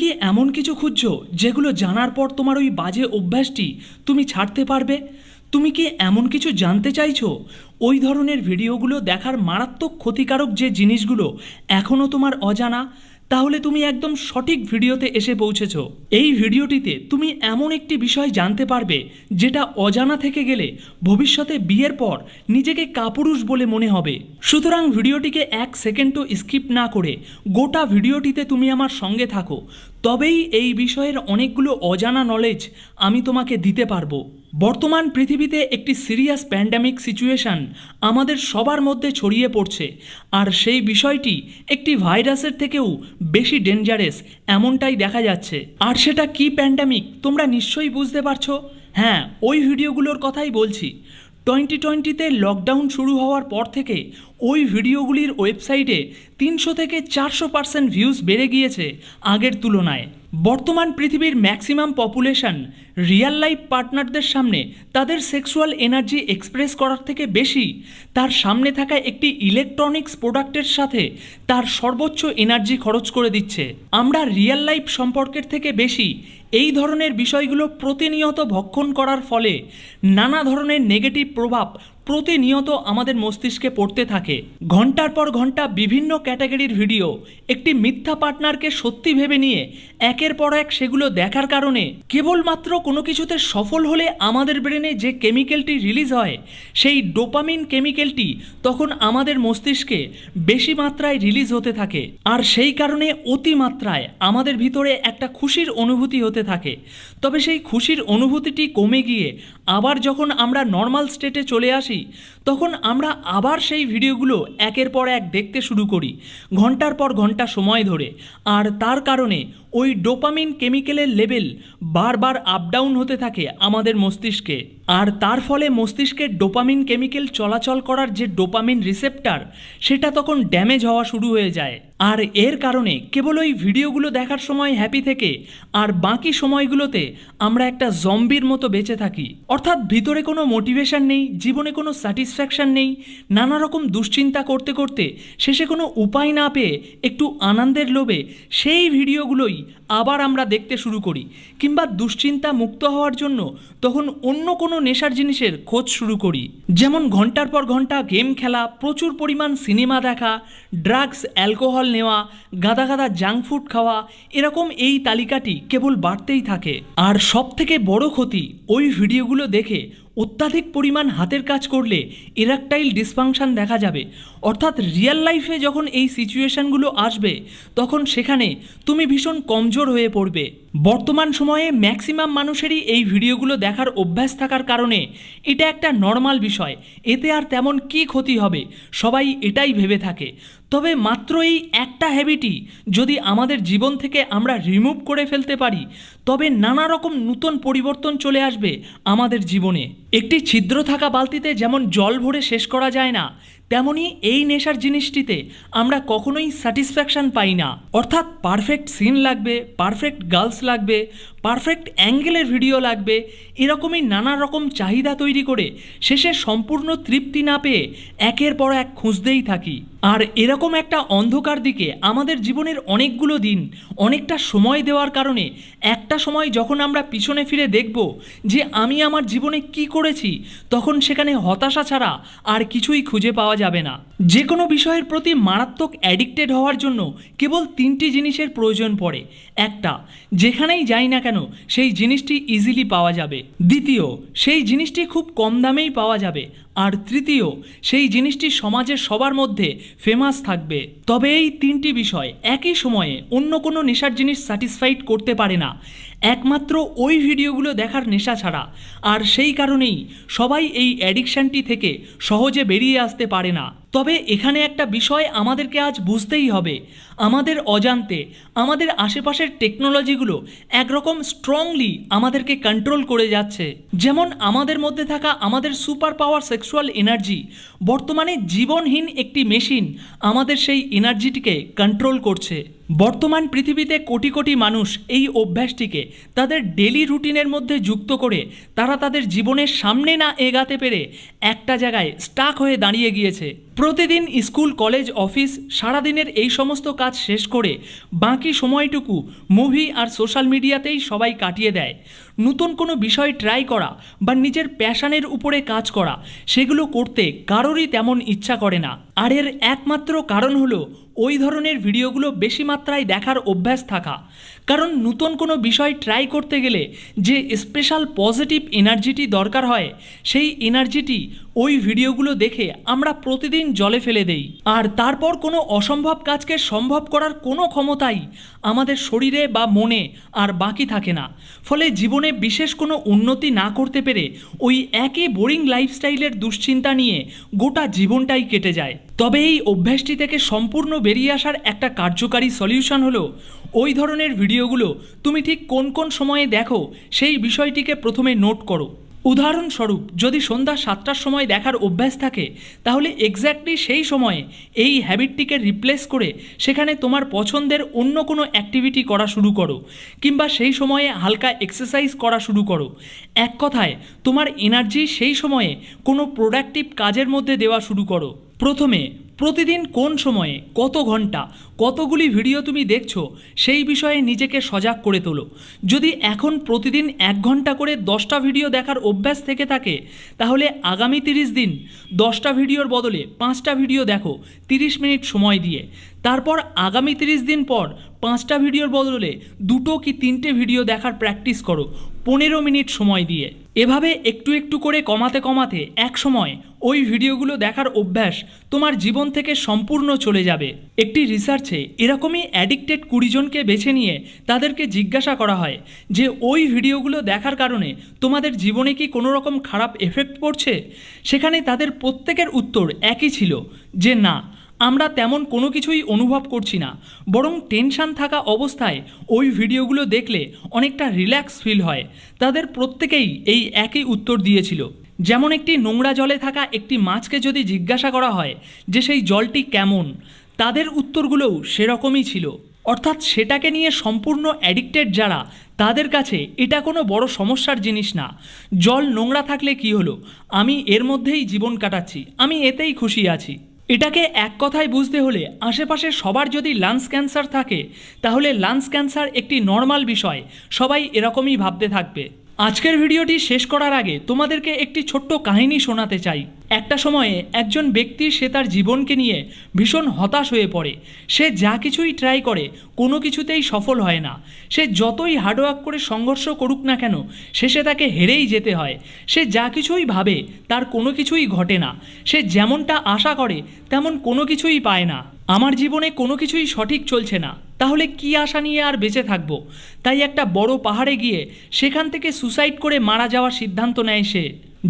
কি এমন কিছু খুঁজছো যেগুলো জানার পর তোমার ওই বাজে অভ্যাসটি তুমি ছাড়তে পারবে? তুমি কি এমন কিছু জানতে চাইছো? ওই ধরনের ভিডিওগুলো দেখার মারাত্মক ক্ষতিকারক যে জিনিসগুলো এখনও তোমার অজানা তাহলে তুমি একদম সঠিক ভিডিওতে এসে পৌঁছেছ। এই ভিডিওটিতে তুমি এমন একটি বিষয় জানতে পারবে, যেটা অজানা থেকে গেলে ভবিষ্যতে বিয়ের পর নিজেকে কাপুরুষ বলে মনে হবে। সুতরাং ভিডিওটিকে এক সেকেন্ডও স্কিপ না করে গোটা ভিডিওটিতে তুমি আমার সঙ্গে থাকো। তবেই এই বিষয়ের অনেকগুলো অজানা নলেজ আমি তোমাকে দিতে পারব। বর্তমান পৃথিবীতে একটি সিরিয়াস প্যান্ডামিক সিচুয়েশান আমাদের সবার মধ্যে ছড়িয়ে পড়ছে, আর সেই বিষয়টি একটি ভাইরাসের থেকেও বেশি ডেঞ্জারেস এমনটাই দেখা যাচ্ছে। আর সেটা কি প্যান্ডামিক, তোমরা নিশ্চয়ই বুঝতে পারছ? হ্যাঁ ওই ভিডিওগুলোর কথাই বলছি। টোয়েন্টি টোয়েন্টিতে লকডাউন শুরু হওয়ার পর থেকে ওই ভিডিওগুলির ওয়েবসাইটে তিনশো থেকে চারশো পার্সেন্ট ভিউজ বেড়ে গিয়েছে আগের তুলনায়। বর্তমান পৃথিবীর ম্যাক্সিমাম পপুলেশন রিয়াল লাইফ পার্টনারদের সামনে তাদের সেক্সুয়াল এনার্জি এক্সপ্রেস করার থেকে বেশি। তার সামনে থাকা একটি ইলেকট্রনিক্স প্রোডাক্টের সাথে তার সর্বোচ্চ এনার্জি খরচ করে দিচ্ছে। আমরা রিয়াল লাইফ সম্পর্কের থেকে বেশি এই ধরনের বিষয়গুলো প্রতিনিয়ত ভক্ষণ করার ফলে নানা ধরনের নেগেটিভ প্রভাব প্রতিনিয়ত আমাদের মস্তিষ্কে পড়তে থাকে। ঘণ্টার পর ঘণ্টা বিভিন্ন ক্যাটাগরির ভিডিও, একটি মিথ্যা পার্টনারকে সত্যি ভেবে নিয়ে একের পর এক সেগুলো দেখার কারণে কেবলমাত্র কোনো কিছুতে সফল হলে আমাদের ব্রেনে যে কেমিক্যালটি রিলিজ হয়, সেই ডোপামিন কেমিক্যালটি তখন আমাদের মস্তিষ্কে বেশি মাত্রায় রিলিজ হতে থাকে। আর সেই কারণে অতিমাত্রায় আমাদের ভিতরে একটা খুশির অনুভূতি হতে থাকে। তবে সেই খুশির অনুভূতিটি কমে গিয়ে আবার যখন আমরা নর্মাল স্টেটে চলে আসি তখন আমরা আবার সেই ভিডিওগুলো একের পর এক দেখতে শুরু করি, ঘণ্টার পর ঘণ্টা সময় ধরে। আর তার কারণে ওই ডোপামিন কেমিক্যালের লেভেল বারবার আপ ডাউন হতে থাকে আমাদের মস্তিষ্কে। আর তার ফলে মস্তিষ্কের ডোপামিন কেমিক্যাল চলাচল করার যে ডোপামিন রিসেপ্টার সেটা তখন ড্যামেজ হওয়া শুরু হয়ে যায়। আর এর কারণে কেবল ওই ভিডিওগুলো দেখার সময় হ্যাপি থেকে আর বাকি সময়গুলোতে আমরা একটা জম্বির মতো বেঁচে থাকি। অর্থাৎ ভিতরে কোনো মোটিভেশন নেই, জীবনে কোনো স্যাটিসফ্যাকশান নেই, নানা রকম দুশ্চিন্তা করতে করতে শেষে কোনো উপায় না পেয়ে একটু আনন্দের লোভে সেই ভিডিওগুলোই আবার আমরা দেখতে শুরু করি কিংবা দুশ্চিন্তা মুক্ত হওয়ার জন্য তখন অন্য কোনো নেশার জিনিসের খোঁজ শুরু করি। যেমন ঘণ্টার পর ঘণ্টা গেম খেলা, প্রচুর পরিমাণ সিনেমা দেখা ড্রাগস অ্যালকোহল নেওয়া, গাদা গাদা জাঙ্ক ফুড খাওয়া, এরকম এই তালিকাটি কেবল বাড়তেই থাকে। আর সব থেকে বড় ক্ষতি ওই ভিডিওগুলো দেখে অত্যাধিক পরিমাণ হাতের কাজ করলে ইরাকটাইল ডিসফাংশন দেখা যাবে। অর্থাৎ রিয়েল লাইফে যখন এই সিচুয়েশনগুলো আসবে, তখন সেখানে তুমি ভীষণ কমজোর হয়ে পড়বে। বর্তমান সময়ে ম্যাক্সিমাম মানুষেরই এই ভিডিওগুলো দেখার অভ্যাস থাকার কারণে এটা একটা নর্মাল বিষয়। এতে আর তেমন কি ক্ষতি হবে, সবাই এটাই ভেবে থাকে। তবে মাত্র এই একটা হ্যাবিটই যদি আমাদের জীবন থেকে আমরা রিমুভ করে ফেলতে পারি, তবে নানা রকম নূতন পরিবর্তন চলে আসবে আমাদের জীবনে। একটি ছিদ্র থাকা বালতিতে যেমন জল ভরে শেষ করা যায় না, তেমনি এই নেশার জিনিসটিতে আমরা কখনোই স্যাটিসফ্যাকশান পাই না। অর্থাৎ পারফেক্ট সিন লাগবে, পারফেক্ট গার্লস লাগবে, পারফেক্ট অ্যাঙ্গেলের ভিডিও লাগবে, এরকমই নানা রকম চাহিদা তৈরি করে শেষে সম্পূর্ণ তৃপ্তি না পেয়ে একের পর এক খুঁজতেই থাকি। আর এরকম একটা অন্ধকার দিকে আমাদের জীবনের অনেকগুলো দিন, অনেকটা সময় দেওয়ার কারণে একটা সময় যখন আমরা পিছনে ফিরে দেখব যে আমি আমার জীবনে কি করেছি, তখন সেখানে হতাশা ছাড়া আর কিছুই খুঁজে পাওয়া যাবে না। যে কোনো বিষয়ের প্রতি মারাত্মক অ্যাডিক্টেড হওয়ার জন্য কেবল তিনটি জিনিসের প্রয়োজন পড়ে। একটা, যেখানেই যাই না কেন সেই জিনিসটি ইজিলি পাওয়া যাবে। দ্বিতীয়, সেই জিনিসটি খুব কম দামেই পাওয়া যাবে। আর তৃতীয়, সেই জিনিসটি সমাজের সবার মধ্যে ফেমাস থাকবে। তবে এই তিনটি বিষয় একই সময়ে অন্য কোনো নেশার জিনিস স্যাটিসফাইড করতে পারে না। একমাত্র ওই ভিডিওগুলো দেখার নেশা ছাড়া। আর সেই কারণেই সবাই এই অ্যাডিকশানটি থেকে সহজে বেরিয়ে আসতে পারে না। তবে এখানে একটা বিষয় আমাদেরকে আজ বুঝতেই হবে। আমাদের অজান্তে, আমাদের আশেপাশের টেকনোলজিগুলো একরকম স্ট্রংলি আমাদেরকে কন্ট্রোল করে যাচ্ছে। যেমন আমাদের মধ্যে থাকা আমাদের সুপার পাওয়ার সেক্সুয়াল এনার্জি বর্তমানে জীবনহীন একটি মেশিন আমাদের সেই এনার্জিটিকে কন্ট্রোল করছে। বর্তমান পৃথিবীতে কোটি কোটি মানুষ এই অভ্যাসটিকে তাদের ডেলি রুটিনের মধ্যে যুক্ত করে তারা তাদের জীবনের সামনে না এগাতে পেরে একটা জায়গায় স্টাক হয়ে দাঁড়িয়ে গিয়েছে। প্রতিদিন স্কুল, কলেজ অফিস সারাদিনের এই সমস্ত কাজ শেষ করে বাকি সময়টুকু মুভি আর সোশ্যাল মিডিয়াতেই সবাই কাটিয়ে দেয়। নতুন কোনো বিষয় ট্রাই করা বা নিজের প্যাশানের উপরে কাজ করা, সেগুলো করতে কারোরই তেমন ইচ্ছা করে না। আর এর একমাত্র কারণ হলো ওই ধরনের ভিডিওগুলো বেশি মাত্রায় দেখার অভ্যাস থাকা। কারণ নতুন কোনো বিষয় ট্রাই করতে গেলে যে স্পেশাল পজিটিভ এনার্জিটি দরকার হয়, সেই এনার্জিটি ওই ভিডিওগুলো দেখে আমরা প্রতিদিন জলে ফেলে দেই। আর তারপর কোনো অসম্ভব কাজকে সম্ভব করার কোনো ক্ষমতাই আমাদের শরীরে বা মনে আর বাকি থাকে না। ফলে জীবনে বিশেষ কোনো উন্নতি না করতে পেরে ওই একই বোরিং লাইফস্টাইলের দুশ্চিন্তা নিয়ে গোটা জীবনটাই কেটে যায়। তবে এই অভ্যাসটি থেকে সম্পূর্ণ বেরিয়ে আসার একটা কার্যকারী সলিউশন হলো ওই ধরনের ভিডিওগুলো তুমি ঠিক কোন কোন সময়ে দেখো, সেই বিষয়টিকে প্রথমে নোট করো। উদাহরণস্বরূপ, যদি সন্ধ্যা সাতটার সময় দেখার অভ্যাস থাকে, তাহলে এক্স্যাক্টলি সেই সময়ে এই হ্যাবিটটিকে রিপ্লেস করে সেখানে তোমার পছন্দের অন্য কোনো অ্যাক্টিভিটি করা শুরু করো, কিংবা সেই সময়ে হালকা এক্সারসাইজ করা শুরু করো। এক কথায়, তোমার এনার্জি সেই সময়ে কোনো প্রোডাক্টিভ কাজের মধ্যে দেওয়া শুরু করো। প্রথমে প্রতিদিন কোন সময়ে কত ঘণ্টা কতগুলি ভিডিও তুমি দেখছ সেই বিষয়ে নিজেকে সজাগ করে তোলো। যদি এখন প্রতিদিন এক ঘণ্টা করে দশটা ভিডিও দেখার অভ্যাস থেকে থাকে, তাহলে আগামী তিরিশ দিন দশটা ভিডিওর বদলে পাঁচটা ভিডিও দেখো তিরিশ মিনিট সময় দিয়ে। তারপর আগামী তিরিশ দিন পর পাঁচটা ভিডিওর বদলে দুটো কি তিনটে ভিডিও দেখার প্র্যাকটিস করো। পনেরো মিনিট সময় দিয়ে। এভাবে একটু একটু করে কমাতে কমাতে এক সময় ওই ভিডিওগুলো দেখার অভ্যাস তোমার জীবন থেকে সম্পূর্ণ চলে যাবে। একটি রিসার্চে এরকমই অ্যাডিক্টেড কুড়িজনকে বেছে নিয়ে তাদেরকে জিজ্ঞাসা করা হয় যে, ওই ভিডিওগুলো দেখার কারণে তোমাদের জীবনে কি কোনো রকম খারাপ এফেক্ট পড়ছে? সেখানে তাদের প্রত্যেকের উত্তর একই ছিল যে, না। আমরা তেমন কোনো কিছুই অনুভব করছি না, বরং টেনশন থাকা অবস্থায় ওই ভিডিওগুলো দেখলে অনেকটা রিল্যাক্স ফিল হয়। তাদের প্রত্যেকেই এই একই উত্তর দিয়েছিল। যেমন একটি নোংরা জলে থাকা একটি মাছকে যদি জিজ্ঞাসা করা হয় যে সেই জলটি কেমন, তাদের উত্তরগুলোও সেরকমই ছিল। অর্থাৎ সেটাকে নিয়ে সম্পূর্ণ অ্যাডিক্টেড যারা, তাদের কাছে এটা কোনো বড় সমস্যার জিনিস না। জল নোংরা থাকলে কি হলো? আমি এর মধ্যেই জীবন কাটাচ্ছি, আমি এতেই খুশি আছি। এটাকে এক কথায় বুঝতে হলে আশেপাশে সবার যদি লাংস ক্যান্সার থাকে, তাহলে লাংস ক্যান্সার একটি নর্মাল বিষয়। সবাই এরকমই ভাবতে থাকবে। আজকের ভিডিওটি শেষ করার আগে তোমাদেরকে একটি ছোট্ট কাহিনী শোনাতে চাই। একটা সময়ে একজন ব্যক্তি সে তার জীবনকে নিয়ে ভীষণ হতাশ হয়ে পড়ে। সে যা কিছুই ট্রাই করে, কোনো কিছুতেই সফল হয় না। সে যতই হার্ডওয়ার্ক করে সংঘর্ষ করুক না কেন, শেষে তাকে হেরেই যেতে হয়। সে যা কিছুই ভাবে, তার কোনো কিছুই ঘটে না। সে যেমনটা আশা করে, তেমন কোনো কিছুই পায় না। আমার জীবনে কোনো কিছুই সঠিক চলছে না। তাহলে কি আশা নিয়ে আর বেঁচে থাকব? তাই একটা বড় পাহাড়ে গিয়ে সেখান থেকে সুসাইড করে মারা যাওয়ার সিদ্ধান্ত নেয় সে।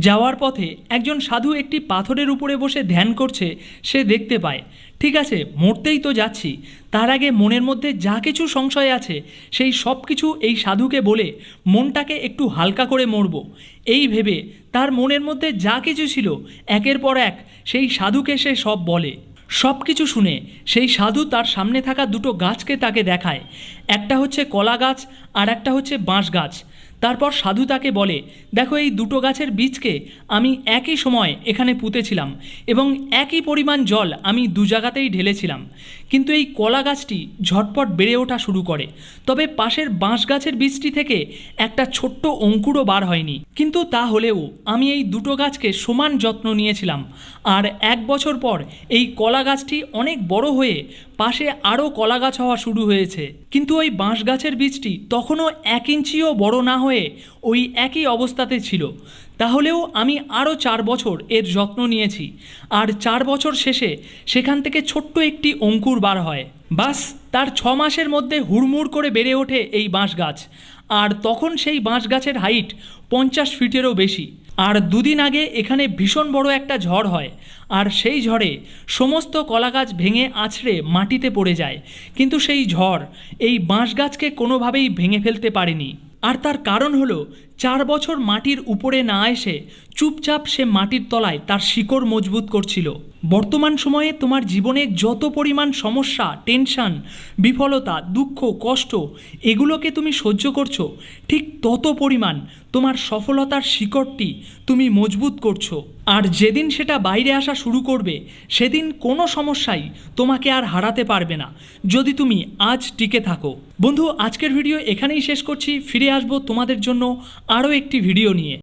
যাওয়ার পথে একজন সাধু একটি পাথরের উপরে বসে ধ্যান করছে, সে দেখতে পায়। ঠিক আছে, মরতেই তো যাচ্ছি। তার আগে মনের মধ্যে যা কিছু সংশয় আছে, সেই সব কিছু এই সাধুকে বলে মনটাকে একটু হালকা করে মরব। এই ভেবে তার মনের মধ্যে যা কিছু ছিল, একের পর এক সেই সাধুকে সে সব বলে। সব কিছু শুনে সেই সাধু তার সামনে থাকা দুটো গাছকে তাকে দেখায়। একটা হচ্ছে কলা গাছ আর একটা হচ্ছে বাঁশ গাছ। তারপর সাধু তাকে বলে, দেখো এই দুটো গাছের বীজকে আমি একই সময় এখানে পুঁতেছিলাম এবং একই পরিমাণ জল আমি দু জায়গাতেই ঢেলেছিলাম। কিন্তু এই কলা গাছটি ঝটপট বেড়ে ওঠা শুরু করে। তবে পাশের বাঁশ গাছের বীজটি থেকে একটা ছোট্ট অঙ্কুরও বার হয়নি। কিন্তু তা হলেও আমি এই দুটো গাছকে সমান যত্ন নিয়েছিলাম। আর এক বছর পর এই কলা গাছটি অনেক বড় হয়ে পাশে আরও কলা গাছ হওয়া শুরু হয়েছে। কিন্তু ওই বাঁশ গাছের বীজটি তখনও এক ইঞ্চিও বড় না হয়ে ওই একই অবস্থাতে ছিল। তাহলেও আমি আরও চার বছর এর যত্ন নিয়েছি। আর চার বছর শেষে সেখান থেকে ছোট্ট একটি অঙ্কুর বার হয়। বাস, তার ছ মাসের মধ্যে হুড়মুড় করে বেড়ে ওঠে এই বাঁশ গাছ আর তখন সেই বাঁশ গাছের হাইট পঞ্চাশ ফিটেরও বেশি। আর দুদিন আগে এখানে ভীষণ বড় একটা ঝড় হয়, আর সেই ঝড়ে সমস্ত কলা গাছ ভেঙে আছড়ে মাটিতে পড়ে যায়। কিন্তু সেই ঝড় এই বাঁশ গাছকে কোনোভাবেই ভেঙে ফেলতে পারেনি। আর তার কারণ হলো, চার বছর মাটির উপরে না এসে চুপচাপ সে মাটির তলায় তার শিকড় মজবুত করছিল। বর্তমান সময়ে তোমার জীবনে যত পরিমাণ সমস্যা টেনশন বিফলতা, দুঃখ, কষ্ট এগুলোকে তুমি সহ্য করছ, ঠিক তত পরিমাণ তোমার সফলতার শিকড়টি তুমি মজবুত করছ। আর যেদিন সেটা বাইরে আসা শুরু করবে, সেদিন কোনো সমস্যাই তোমাকে আর হারাতে পারবে না, যদি তুমি আজ টিকে থাকো। বন্ধু, আজকের ভিডিও এখানেই শেষ করছি। ফিরে আসব তোমাদের জন্য আরও একটি ভিডিও নিয়ে।